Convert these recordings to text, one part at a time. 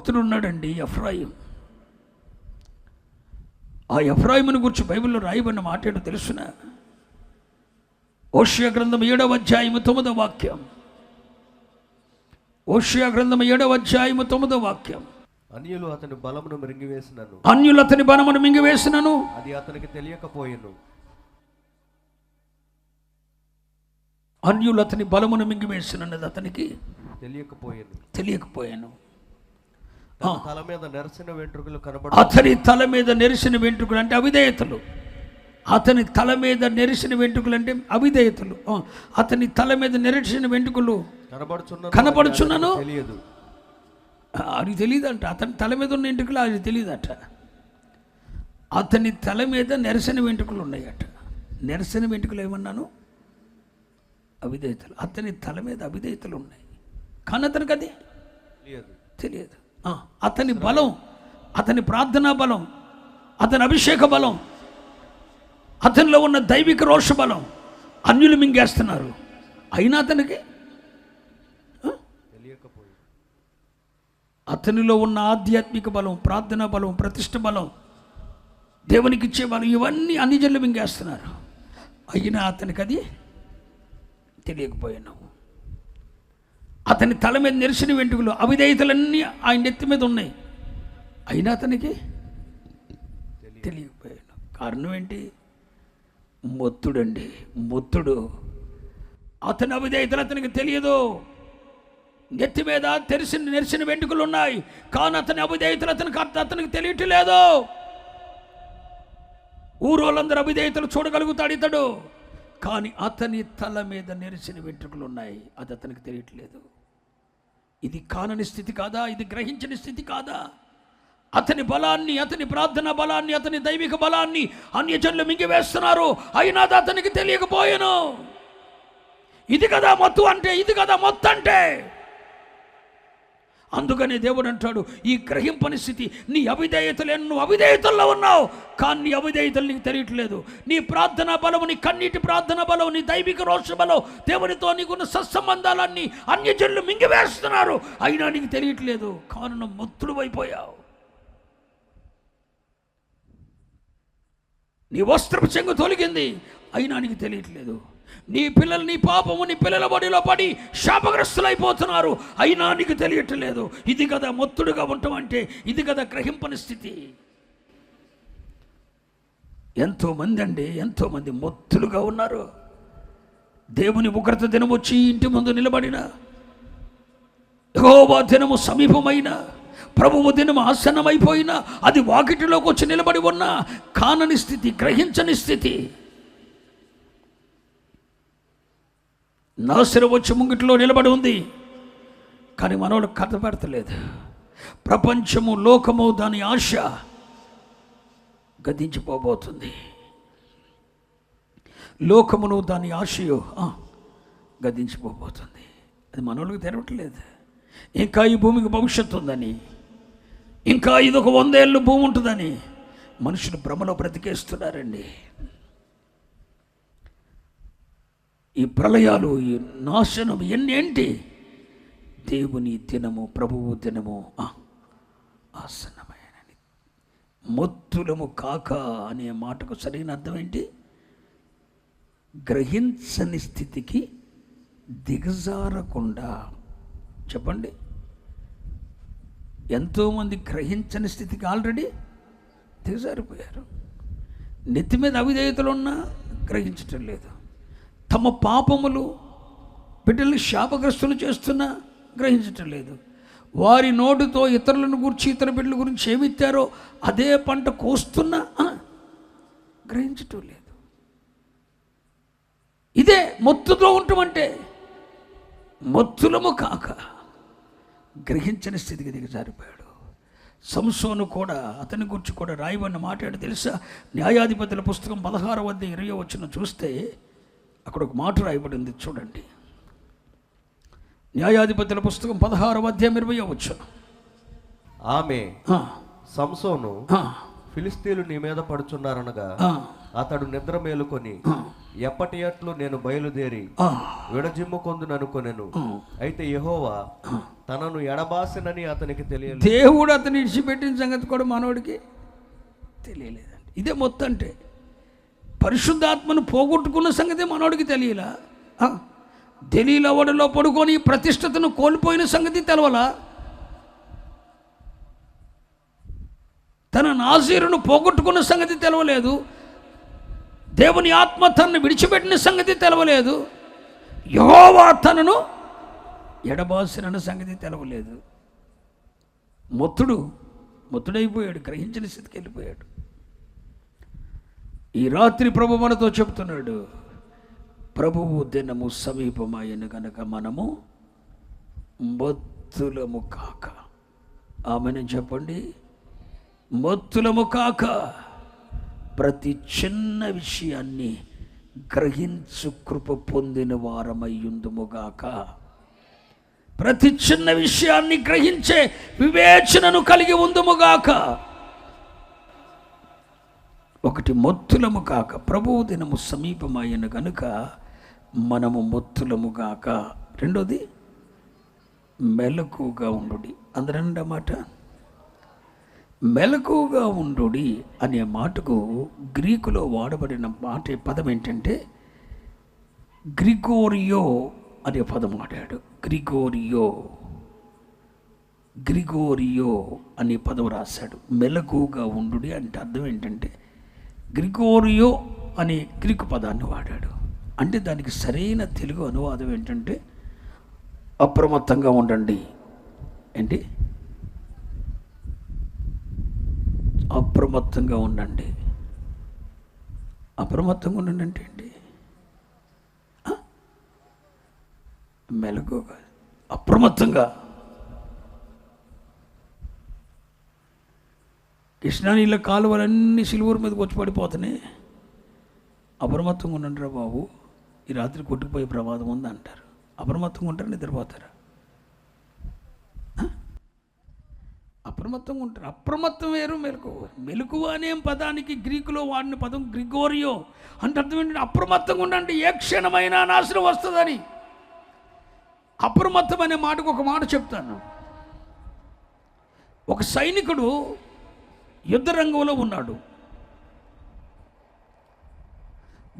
భక్తుడు ఉన్నాడండి ఎఫ్రాయిం. ఆ ఎఫ్రాయిముని గురించి బైబిల్లో రాయబడిన మాట ఏంటో తెలుసునా? ఓషియా గ్రంథం ఏడవ అధ్యాయము తొమ్మిదవ వాక్యం. ఓషియా గ్రంథం ఏడవ అధ్యాయము తొమ్మిదవ వాక్యం. అన్యులు అతని బలమును మృంగివేసినను. అన్యులు అతని బలమును మింగివేసినను. అది అతనికి తెలియకపోయెను. అన్యులు అతని బలమును మింగివేసినన్నది అతనికి తెలియకపోయెను. తెలియకపోయాను. తల మీద నెరసిన వెంట్రుకలు కనబడ అతని తల మీద నెరిసిన వెంట్రుకలు అంటే అవిధేయతలు. అతని తల మీద నెరిసిన వెంట్రుకలు అంటే అవిధేయతలు. అతని తల మీద నెరిసిన వెంట్రుకలు కనబడుచున్న కనపడుచున్నను తెలియదు. అది తెలియదంట. అతని తల మీద ఉన్న వెంట్రుకలు అది తెలియదట. అతని తల మీద నెరసిన వెంట్రుకలు ఉన్నాయట. నెరసిన వెంట్రుకలు ఏమన్నాను? అవిధేయతలు. అతని తల మీద అవిధేయతలు ఉన్నాయి. కానీ అతనికి అది తెలియదు. అతని బలం అతని ప్రార్థనా బలం అతని అభిషేక బలం అతనిలో ఉన్న దైవిక రోష బలం అన్యులు మింగేస్తున్నారు. అయినా అతనికి? అతనిలో ఉన్న ఆధ్యాత్మిక బలం ప్రార్థనా బలం ప్రతిష్ట బలం దేవునికి ఇచ్చే బలం ఇవన్నీ అన్ని జల్లు మింగేస్తున్నారు. అయినా అతనికి అది తెలియకపోయినావు అతని తల మీద నెరిసిన వెంట్రుకలు అవిధేయతలన్నీ ఆయన నెత్తి మీద ఉన్నాయి. అయినా అతనికి తెలియకపోయాను. కారణం ఏంటి? మొత్తుడండి మొత్తుడు. అతని అవిధేయతలు అతనికి తెలియదు. నెత్తి మీద తెరిసిన నెరిసిన వెంట్రుకలు ఉన్నాయి. కానీ అతని అవిధేయతలు అతనికి అర్థ- అతనికి తెలియట్లేదు ఊరోళ్ళందరూ అవిధేయతలు చూడగలుగుతాడు ఇతడు. కానీ అతని తల మీద నెరిసిన వెంట్రుకలు ఉన్నాయి. అది అతనికి తెలియట్లేదు. ఇది కానని స్థితి కాదా? ఇది గ్రహించని స్థితి కాదా? అతని బలాన్ని అతని ప్రార్థన బలాన్ని అతని దైవిక బలాన్ని అన్యజనులు మింగివేస్తున్నారు. అయినా అది అతనికి తెలియకపోయాను. ఇది కదా మత్తు అంటే ఇది కదా మొత్తంటే అంటే. అందుకని దేవుడు అంటాడు ఈ గ్రహింపని స్థితి నీ అవిధేయతలు నువ్వు అవిధేయతల్లో ఉన్నావు. కానీ నీ అవిధేయతలు నీకు తెలియట్లేదు. నీ ప్రార్థన బలము నీ కన్నీటి ప్రార్థన బలము నీ దైవిక రోష బలం దేవునితో నీకున్న సత్సంబంధాలన్నీ అన్యజనులు మింగివేస్తున్నారు. అయినా నీకు తెలియట్లేదు. కాను మత్తుడు అయిపోయావు. నీ వస్త్రపు చెంగు తొలగింది. అయినా నీకు తెలియట్లేదు. నీ పిల్లలు నీ పాపము నీ పిల్లల బడిలో పడి శాపగ్రస్తులైపోతున్నారు. అయినా నీకు తెలియట్లేదు. ఇది కదా మొత్తుడుగా ఉండటం అంటే ఇది కదా గ్రహింపని స్థితి. ఎంతోమంది అండి ఎంతోమంది మొత్తులుగా ఉన్నారు. దేవుని ఉగ్రత దినం వచ్చి ఇంటి ముందు నిలబడిన యెహోవా దినము సమీపమైన ప్రభువు దినము ఆసన్నమైపోయినా అది వాకిటిలోకి వచ్చి నిలబడి ఉన్న కానని స్థితి గ్రహించని స్థితి. నాశనం వచ్చి ముంగిట్లో నిలబడి ఉంది. కానీ మనోడు కథ పెడతలేదు. ప్రపంచము లోకము దాని ఆశ గతించిపోబోతుంది. లోకమును దాని ఆశయో గతించిపోబోతుంది. అది మనోళ్ళకి తెరవట్లేదు. ఇంకా ఈ భూమికి భవిష్యత్తు ఉందని ఇంకా ఇదొక వందేళ్ళు భూమి ఉంటుందని మనుషులు భ్రమలో బ్రతికేస్తున్నారండి. ఈ ప్రళయాలు ఈ నాశనం ఇవన్నీ ఏంటి దేవుని దినము ప్రభువు దినము ఆ, మొత్తులము కాక అనే మాటకు సరైన అర్థం ఏంటి? గ్రహించని స్థితికి దిగజారకుండా. చెప్పండి. ఎంతోమంది గ్రహించని స్థితికి ఆల్రెడీ దిగజారిపోయారు. నెత్తి మీద అవిధేయతలు ఉన్నా గ్రహించటం లేదు. తమ పాపములు బిడ్డల్ని శాపగ్రస్తులు చేస్తున్నా గ్రహించటం లేదు. వారి నోటితో ఇతరులను గురించి ఇతర బిడ్డల గురించి ఏమిత్తారో అదే పంట కోస్తున్నా గ్రహించటం లేదు. ఇదే మొత్తుతో ఉండటమంటే మొత్తులము కాక గ్రహించని స్థితికి దిగజారిపోయాడు సంసోను కూడా అతని గురించి కూడా రాయబడిన మాట తెలుసా? న్యాయాధిపతుల పుస్తకం పదహారు వద్ద ఇరవై వచ్చిన చూస్తే అక్కడ ఒక మాట రాయబడింది చూడండి. న్యాయాధిపతుల పుస్తకం పదహారు అధ్యాయం ఇరవై వచ్చు? ఆమె సంసోను ఫిలిస్తీన్లు నీ మీద పడుచున్నారనగా అతడు నిద్ర మేలుకొని ఎప్పటి అట్లు నేను బయలుదేరి ఆ, విడజిమ్ముకొందును అనుకొనెను. అయితే యెహోవా తనను ఎడబాసినని అతనికి తెలియలేదు. దేవుడు అతను ఇడిచిపెట్టిన సంగతి కూడా మనోడికి తెలియలేదండి. ఇదే మొత్తం అంటే పరిశుద్ధాత్మను పోగొట్టుకున్న సంగతి మనోడికి తెలియలా? తెలియలవడలో పడుకొని ప్రతిష్టతను కోల్పోయిన సంగతి తెలవలా? తన నాజీరును పోగొట్టుకున్న సంగతి తెలవలేదు. దేవుని ఆత్మ తనను విడిచిపెట్టిన సంగతి తెలవలేదు. యహోవా తనను ఎడబాసిన సంగతి తెలవలేదు. మొత్తుడు మొత్తుడైపోయాడు గ్రహించిన స్థితికి వెళ్ళిపోయాడు. ఈ రాత్రి ప్రభు మనతో చెప్తున్నాడు ప్రభువు దినము సమీపమాయను కనుక మనము మొత్తులము కాక. ఆమెను చెప్పండి మొత్తులము కాక ప్రతి చిన్న విషయాన్ని గ్రహించు కృప పొందిన వారమయ్యుందుముగాక ప్రతి చిన్న విషయాన్ని గ్రహించే వివేచనను కలిగి ఉందుముగాక ఒకటి మొత్తులము కాక ప్రభువు దినము సమీపమైన కనుక మనము మొత్తులము కాక రెండోది మెలకుగా ఉండు అందరండి మాట? మెలకుగా ఉండు అనే మాటకు గ్రీకులో వాడబడిన మాట పదం ఏంటంటే గ్రిగోరియో అనే పదం వాడాడు. గ్రిగోరియో గ్రిగోరియో అనే పదం రాశాడు. మెలకుగా ఉండు అంటే అర్థం ఏంటంటే గ్రిగోరియో అనే గ్రీకు పదాన్ని వాడాడు. అంటే దానికి సరైన తెలుగు అనువాదం ఏంటంటే అప్రమత్తంగా ఉండండి. ఏంటి? అప్రమత్తంగా ఉండండి. అప్రమత్తంగా ఉండండి అంటే ఏంటి? మెలకుగా అప్రమత్తంగా. కృష్ణానీళ్ళ కాలువలన్నీ సిలువూరు మీదకి వచ్చి పడిపోతున్నాయి. అప్రమత్తంగా ఉండండిరా బాబు. ఈ రాత్రి కొట్టుకుపోయే ప్రమాదం ఉంది అంటారు అప్రమత్తంగా ఉంటారు నిద్రపోతారా? అప్రమత్తంగా ఉంటారు అప్రమత్తం వేరు మెలకు మెలకువ అనే పదానికి గ్రీకులో వాడిన పదం గ్రిగోరియో అంటే అర్థం ఏంటంటే అప్రమత్తంగా ఉండండి ఏ క్షణమైన నాశనం వస్తుందని. అప్రమత్తం అనే మాటకు ఒక మాట చెప్తాను. ఒక సైనికుడు యుద్ధ రంగంలో ఉన్నాడు.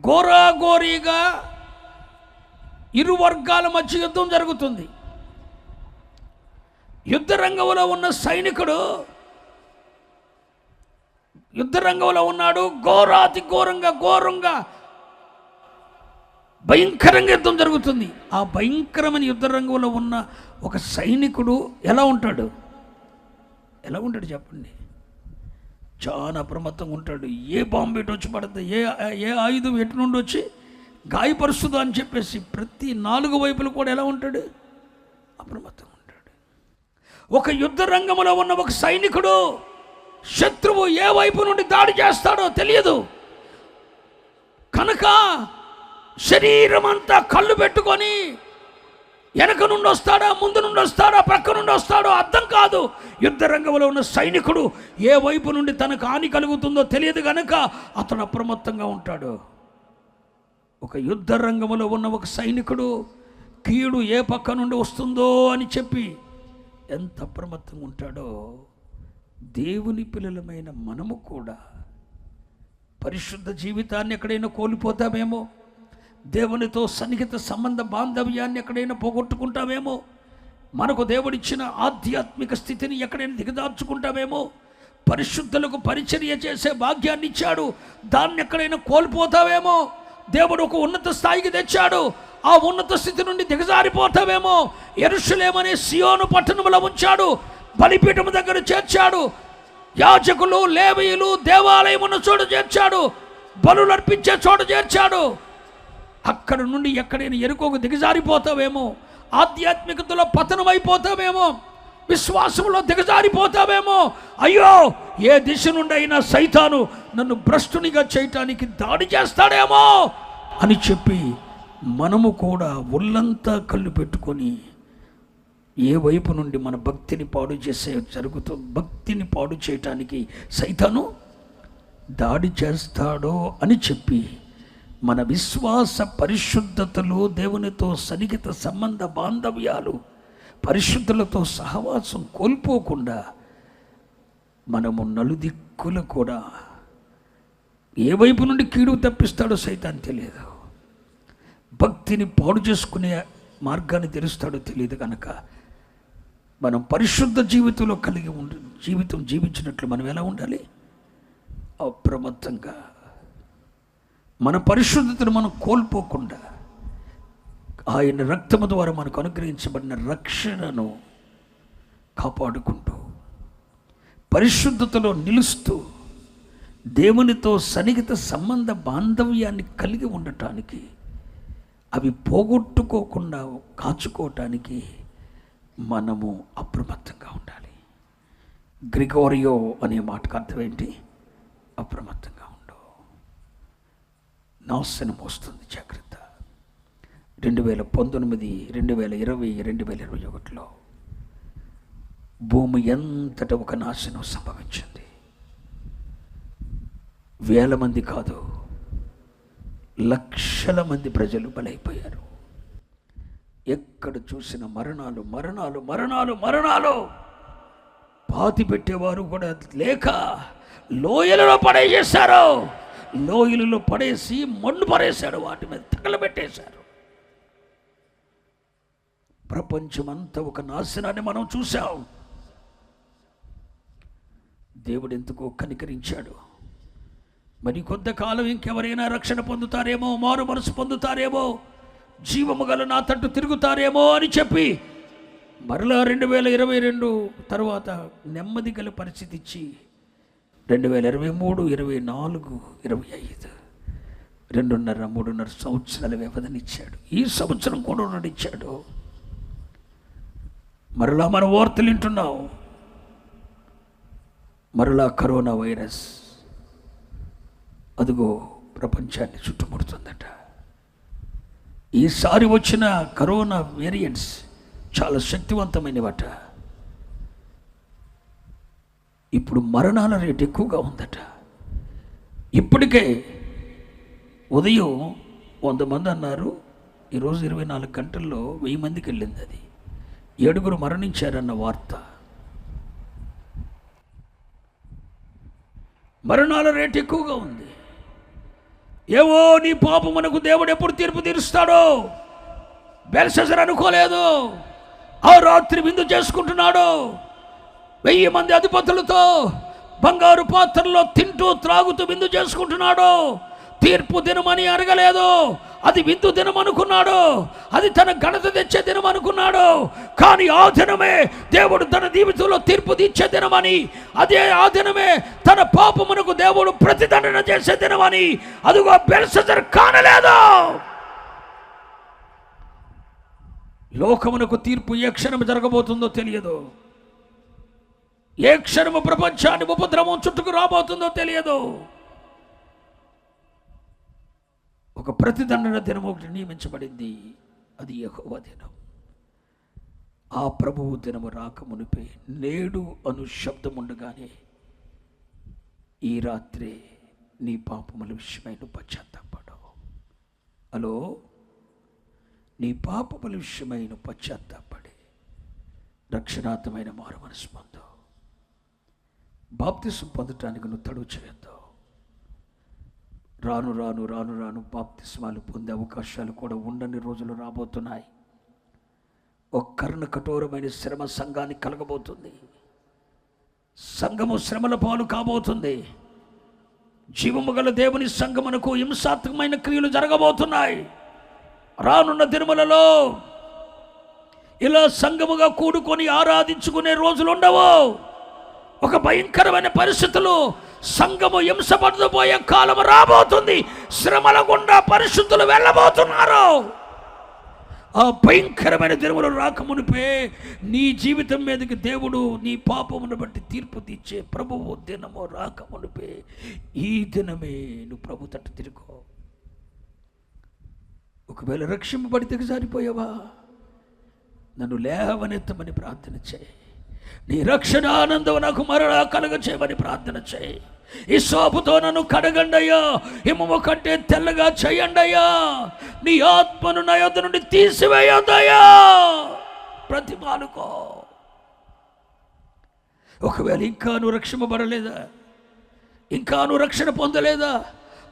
ఘోరాఘోరీగా ఇరు వర్గాల మధ్య యుద్ధం జరుగుతుంది. యుద్ధ రంగంలో ఉన్న సైనికుడు యుద్ధ రంగంలో ఉన్నాడు. ఘోరాతి ఘోరంగా ఘోరంగా భయంకరంగా యుద్ధం జరుగుతుంది. ఆ భయంకరమైన యుద్ధ రంగంలో ఉన్న ఒక సైనికుడు ఎలా ఉంటాడు? ఎలా ఉంటాడు చెప్పండి. చాలా అప్రమత్తంగా ఉంటాడు. ఏ బాంబు ఎటు వచ్చి పడుతుంది ఏ ఏ ఆయుధం ఎటు నుండి వచ్చి గాయపరుస్తుందో అని చెప్పేసి ప్రతి నాలుగు వైపులు కూడా ఎలా ఉంటాడు? అప్రమత్తంగా ఉంటాడు. ఒక యుద్ధ రంగంలో ఉన్న ఒక సైనికుడు శత్రువు ఏ వైపు నుండి దాడి చేస్తాడో తెలియదు. కనుక శరీరం అంతా కళ్ళు పెట్టుకొని వెనక నుండి వస్తాడా ముందు నుండి వస్తాడా పక్క నుండి వస్తాడో అర్థం కాదు. యుద్ధ రంగంలో ఉన్న సైనికుడు ఏ వైపు నుండి తనకు హాని కలుగుతుందో తెలియదు కనుక అతను అప్రమత్తంగా ఉంటాడు. ఒక యుద్ధ రంగంలో ఉన్న ఒక సైనికుడు కీడు ఏ పక్క నుండి వస్తుందో అని చెప్పి ఎంత అప్రమత్తంగా ఉంటాడో దేవుని పిల్లలమైన మనము కూడా పరిశుద్ధ జీవితాన్ని ఎక్కడైనా కోల్పోతామేమో. దేవునితో సన్నిహిత సంబంధ బాంధవ్యాన్ని ఎక్కడైనా పోగొట్టుకుంటామేమో మనకు దేవుడిచ్చిన ఆధ్యాత్మిక స్థితిని ఎక్కడైనా దిగదార్చుకుంటామేమో పరిశుద్ధులకు పరిచర్య చేసే భాగ్యాన్ని ఇచ్చాడు దాన్ని ఎక్కడైనా కోల్పోతావేమో? దేవుడు ఒక ఉన్నత స్థాయికి తెచ్చాడు. ఆ ఉన్నత స్థితి నుండి దిగజారిపోతావేమో? ఎరుషులేమనే సియోను పట్టణంలో ఉంచాడు. బలిపీఠం దగ్గర చేర్చాడు. యాజకులు లేవీయులు దేవాలయమున్న చోట చేర్చాడు. బలులర్పించే అర్పించే చోట చేర్చాడు. అక్కడ నుండి ఎక్కడైనా ఎరుకోకు దిగజారిపోతావేమో ఆధ్యాత్మికతలో పతనమైపోతావేమో విశ్వాసంలో దిగజారిపోతావేమో అయ్యో ఏ దిశ నుండి అయినా సైతాను నన్ను భ్రష్టునిగా చేయటానికి దాడి చేస్తాడేమో అని చెప్పి మనము కూడా ఒళ్ళంతా కళ్ళు పెట్టుకొని ఏ వైపు నుండి మన భక్తిని పాడు చేసే జరుగుతూ భక్తిని పాడు చేయటానికి సైతాను దాడి చేస్తాడో అని చెప్పి మన విశ్వాస పరిశుద్ధతలు దేవునితో సన్నిహిత సంబంధ బాంధవ్యాలు పరిశుద్ధులతో సహవాసం కోల్పోకుండా మనము నలుదిక్కులు కూడా ఏ వైపు నుండి కీడు తప్పిస్తాడో సైతాన్ని తెలియదు. భక్తిని పాడు చేసుకునే మార్గాన్ని తెలుస్తాడో తెలియదు కనుక మనం పరిశుద్ధ జీవితంలో కలిగి ఉండి జీవితం జీవించినట్లు మనం ఎలా ఉండాలి? అప్రమత్తంగా మన పరిశుద్ధతను మనం కోల్పోకుండా ఆయన రక్తము ద్వారా మనకు అనుగ్రహించబడిన రక్షణను కాపాడుకుంటూ పరిశుద్ధతలో నిలుస్తూ దేవునితో సన్నిహిత సంబంధ బాంధవ్యాన్ని కలిగి ఉండటానికి అవి పోగొట్టుకోకుండా కాచుకోవటానికి మనము అప్రమత్తంగా ఉండాలి. గ్రిగోరియో అనే మాటకు అర్థం ఏంటి? అప్రమత్తంగా నాశనం వస్తుంది జాగ్రత్త. రెండు వేల పంతొమ్మిది రెండు వేల ఇరవై రెండు వేల ఇరవై ఒకటిలో భూమి ఎంతట ఒక నాశనం సంభవించింది? వేల మంది కాదు లక్షల మంది ప్రజలు బలైపోయారు. ఎక్కడ చూసిన మరణాలు మరణాలు మరణాలు మరణాలు? పాతి పెట్టేవారు కూడా లేక లోయలలో పడేసేశారు. లోయలలో పడేసి మన్ను పడేశాడు వాటి మీద తగలబెట్టేశారు. ప్రపంచమంతా ఒక నాశనాన్ని మనం చూసాం దేవుడు ఎందుకో కనికరించాడు. మరి కొంతకాలం ఇంకెవరైనా రక్షణ పొందుతారేమో మారు మనసు పొందుతారేమో జీవము గల నా తట్టు తిరుగుతారేమో అని చెప్పి మరలా రెండు వేల ఇరవై రెండు తర్వాత నెమ్మది గల పరిస్థితి ఇచ్చి రెండు వేల ఇరవై మూడు ఇరవై నాలుగు ఇరవై ఐదు. రెండున్నర మూడున్నర సంవత్సరాల వ్యవధినిచ్చాడు. ఈ సంవత్సరం కూడా నడిచాడు. మరలా మన వార్తలు వింటున్నాం. మరలా కరోనా వైరస్ అదిగో ప్రపంచాన్ని చుట్టుముడుతుందట. ఈసారి వచ్చిన కరోనా వేరియంట్స్ చాలా శక్తివంతమైనవట. ఇప్పుడు మరణాల రేటు ఎక్కువగా ఉందట. ఇప్పటికే ఉదయం వంద మంది అన్నారు ఈరోజు ఇరవై నాలుగు గంటల్లో వెయ్యి మందికి వెళ్ళింది అది. ఏడుగురు మరణించారన్న వార్త. మరణాల రేటు ఎక్కువగా ఉంది. ఏవో నీ పాపమునకు దేవుడు ఎప్పుడు తీర్పు తీరుస్తాడో? బెల్సెసర్ అనుకోలేదు. ఆ రాత్రి విందు చేసుకుంటున్నాడు? వెయ్యి మంది అధిపతులతో బంగారు పాత్రలో తింటూ త్రాగుతూ విందు చేసుకుంటున్నాడు. తీర్పు దినమని అడగలేదు. అది విందు దినం అనుకున్నాడు అది తన ఘనత తెచ్చే దినం అనుకున్నాడు కానీ ఆ దినమే దేవుడు తన జీవితంలో తీర్పు తీర్చే దినమని అదే ఆ దినమే తన పాపమునకు దేవుడు ప్రతిదండన చేసే దినమని అదిగో బెల్సజర్ కానలేదు. లోకమునకు తీర్పు ఏ క్షణం జరగబోతుందో తెలియదు. ఏ క్షణము ప్రపంచాన్ని ఉపద్రవం చుట్టుకు రాబోతుందో తెలియదు. ఒక ప్రతిదండన దినం ఒకటి నియమించబడింది. అది యహోవ దినం. ఆ ప్రభువు దినము రాకమునిపే నేడు అను శబ్దం ఉండగానే ఈ రాత్రి నీ పాపముల విషయమై నువ్వు పశ్చాత్తాపడవు. హలో? నీ పాపముల విషయమై నువ్వు పశ్చాత్తాపడి రక్షణార్థమైన మారు మనసు బాప్తిసం పొందటానికి నువ్వు తడువు చేయొద్దు. రాను రాను రాను రాను బాప్తిస్మాలు పొందే అవకాశాలు కూడా ఉండని రోజులు రాబోతున్నాయి. ఒక కర్ణ కఠోరమైన శ్రమ సంఘానికి కలగబోతుంది. సంఘము శ్రమల పాలు కాబోతుంది. జీవము గల దేవుని సంఘమునకు హింసాత్మకమైన క్రియలు జరగబోతున్నాయి. రానున్న తిరుమలలో ఇలా సంఘముగా కూడుకొని ఆరాధించుకునే రోజులు ఉండవు. ఒక భయంకరమైన పరిస్థితులు సంఘము హింసపడకపోయే కాలం రాబోతుంది. శ్రమల గుండా పరిస్థితులు వెళ్ళబోతున్నారు. ఆ భయంకరమైన దినములు రాకమునిపే నీ జీవితం మీదకి దేవుడు నీ పాపమును బట్టి తీర్పు తీర్చే ప్రభువు దినము రాకమునిపే ఈ దినమే నువ్వు ప్రభు తట్టు తిరుకో ఒకవేళ రక్షింపబడి దిగజారిపోయావా నన్ను లేవనెత్తమని ప్రార్థన చేయి. నీ రక్షణ ఆనందం నాకు మరలా కలగ చేయమని ప్రార్థన చేయి. ఈ సోపుతో నన్ను కడగండయ్యా. హిమము కంటే తెల్లగా చేయండయ్యా. నీ ఆత్మను నా యొద్ నుండి తీసివేయొద్దయ్యా. ప్రతిమానుకో ఒకవేళ ఇంకా నువ్వు రక్షింపబడలేదా? ఇంకా నువ్వు రక్షణ పొందలేదా?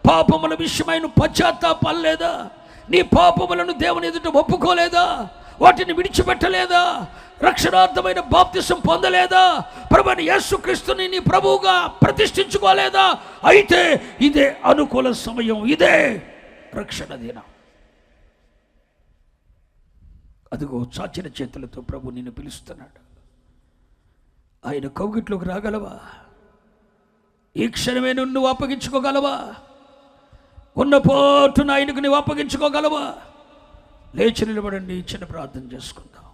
పాపముల విషయమైన పశ్చాత్తాపడలేదా నీ పాపములను దేవుని ఎదుట ఒప్పుకోలేదా? వాటిని విడిచిపెట్టలేదా? రక్షణార్థమైన బాప్తిసం పొందలేదా? ప్రభుని యేసుక్రీస్తుని నీ ప్రభువుగా ప్రతిష్ఠించుకోలేదా? అయితే ఇదే అనుకూల సమయం ఇదే రక్షణ దినం. అదిగో చాచిన చేతులతో ప్రభు నిన్ను పిలుస్తున్నాడు. ఆయన కౌగిట్లోకి రాగలవా? ఈ క్షణమే నువ్వు అప్పగించుకోగలవా? ఉన్న పోటున ఆయనకు నువ్వు అప్పగించుకోగలవా? లేచి నిలబడండి చిన్న ప్రార్థన చేసుకుందాం.